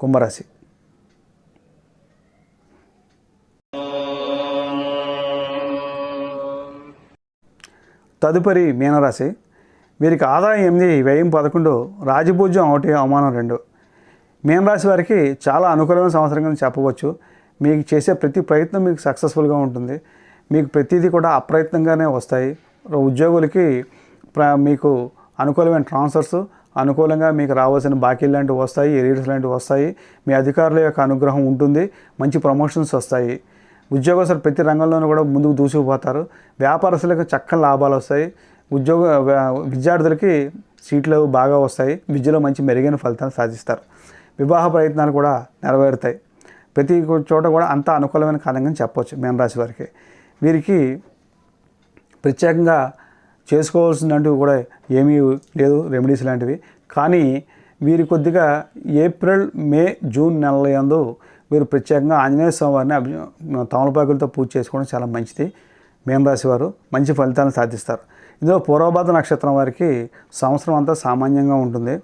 కుంభరాశి. తదుపరి మీనరాశి. వీరికి ఆదాయం ఎనిమిది వ్యయం పదకొండు రాజపూజ్యం ఒకటి అవమానం రెండు. మీనరాశి వారికి చాలా అనుకూలమైన సంవత్సరంగా చెప్పవచ్చు. మీకు చేసే ప్రతి ప్రయత్నం మీకు సక్సెస్ఫుల్గా ఉంటుంది. మీకు ప్రతిదీ కూడా అప్రయత్నంగానే వస్తాయి. ఉద్యోగులకి ప్ర మీకు అనుకూలమైన ట్రాన్స్ఫర్స్ అనుకూలంగా మీకు రావాల్సిన బాకీలు లాంటివి వస్తాయి ఎరీడ్స్ లాంటివి వస్తాయి. మీ అధికారుల యొక్క అనుగ్రహం ఉంటుంది మంచి ప్రమోషన్స్ వస్తాయి. ఉద్యోగస్తులు ప్రతి రంగంలోనూ కూడా ముందుకు దూసుకుపోతారు. వ్యాపారస్తులకు చక్కని లాభాలు వస్తాయి. ఉద్యోగ విద్యార్థులకి సీట్లు బాగా వస్తాయి. విద్యలో మంచి మెరుగైన ఫలితాలు సాధిస్తారు. వివాహ ప్రయత్నాలు కూడా నెరవేరుతాయి. ప్రతి చోట కూడా అంత అనుకూలమైన కాలంగా చెప్పవచ్చు మీనరాశి వారికి. వీరికి ప్రత్యేకంగా చేసుకోవాల్సినవి కూడా ఏమీ లేదు రెమెడీస్ లాంటివి. కానీ వీరి కొద్దిగా ఏప్రిల్ మే జూన్ నెలల యందు వీరు ప్రత్యేకంగా ఆంజనేయ స్వామివారిని అభి తమలపాకులతో పూజ చేసుకోవడం చాలా మంచిది. మీనరాశి వారు మంచి ఫలితాలను సాధిస్తారు. ఇందులో పూర్వభాద్ర నక్షత్రం వారికి సంవత్సరం అంతా సామాన్యంగా ఉంటుంది.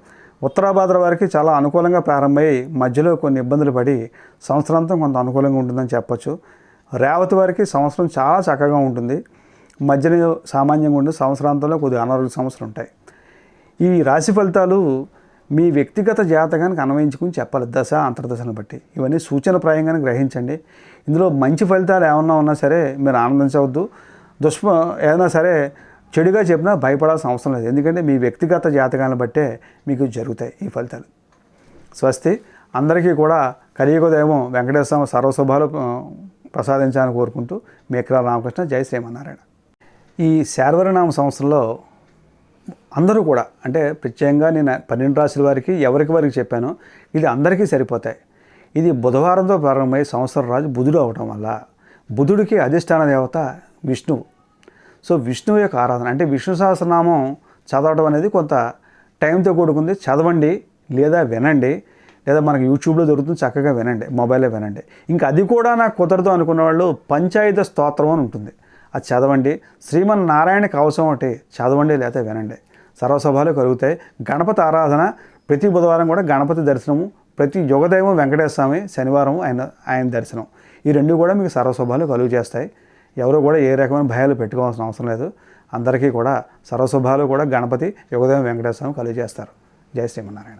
ఉత్తరాభాద్ర వారికి చాలా అనుకూలంగా ప్రారంభమై మధ్యలో కొన్ని ఇబ్బందులు పడి సంవత్సరాంతం కొంత అనుకూలంగా ఉంటుందని చెప్పచ్చు. రేవతి వారికి సంవత్సరం చాలా చక్కగా ఉంటుంది. మధ్యలో సామాన్యంగా ఉండి సంవత్సరాంతంలో కొద్దిగా అనారోగ్య సమస్యలు ఉంటాయి. ఈ రాశి ఫలితాలు మీ వ్యక్తిగత జాతకానికి అన్వయించుకుని చెప్పాలి. దశ అంతర్దశను బట్టి. ఇవన్నీ సూచనప్రాయంగానే గ్రహించండి. ఇందులో మంచి ఫలితాలు ఏమన్నా ఉన్నా సరే మీరు ఆనందించవద్దు. దుష్మ ఏదైనా సరే చెడుగా చెప్పినా భయపడాల్సిన అవసరం లేదు. ఎందుకంటే మీ వ్యక్తిగత జాతకాన్ని బట్టే మీకు జరుగుతాయి ఈ ఫలితాలు. స్వస్తి. అందరికీ కూడా కలియుగదేమో వెంకటేశ్వర సర్వశుభాలు ప్రసాదించాలని కోరుకుంటూ మీ రామకృష్ణ. జై శ్రీమన్నారాయణ. ఈ శార్వరనామ సంవత్సరంలో అందరూ కూడా అంటే ప్రత్యేకంగా నేను పన్నెండు రాశుల వారికి ఎవరికి వారికి చెప్పానో ఇది అందరికీ సరిపోతాయి. ఇది బుధవారంతో ప్రారంభమై సంవత్సరం రాజు బుధుడు అవటం వల్ల బుధుడికి అధిష్టాన దేవత విష్ణువు. సో విష్ణువు యొక్క ఆరాధన అంటే విష్ణు సహస్రనామం చదవడం అనేది కొంత టైంతో కూడుకుంది. చదవండి లేదా వినండి లేదా మనకి యూట్యూబ్లో దొరుకుతుంది చక్కగా వినండి మొబైల్లో వినండి. ఇంకా అది కూడా నాకు కుదరదు అనుకున్న వాళ్ళు పంచాయత స్తోత్రం అని ఉంటుంది. అది చదవండి. శ్రీమన్ నారాయణ అవసరం ఒకటి చదవండి లేకపోతే వినండి. సర్వసభలు కలుగుతాయి. గణపతి ఆరాధన ప్రతి బుధవారం కూడా గణపతి దర్శనము ప్రతి యుగదైవం వెంకటేశ్వర స్వామి శనివారం ఆయన ఆయన దర్శనం. ఈ రెండు కూడా మీకు సర్వశుభాలు కలుగు చేస్తాయి. ఎవరు కూడా ఏ రకమైన భయాలు పెట్టుకోవాల్సిన అవసరం లేదు. అందరికీ కూడా సర్వశుభాలు కూడా గణపతి యుగదైవం వెంకటేశ్వర స్వామి కలుగు చేస్తారు. జై శ్రీమన్నారాయణ.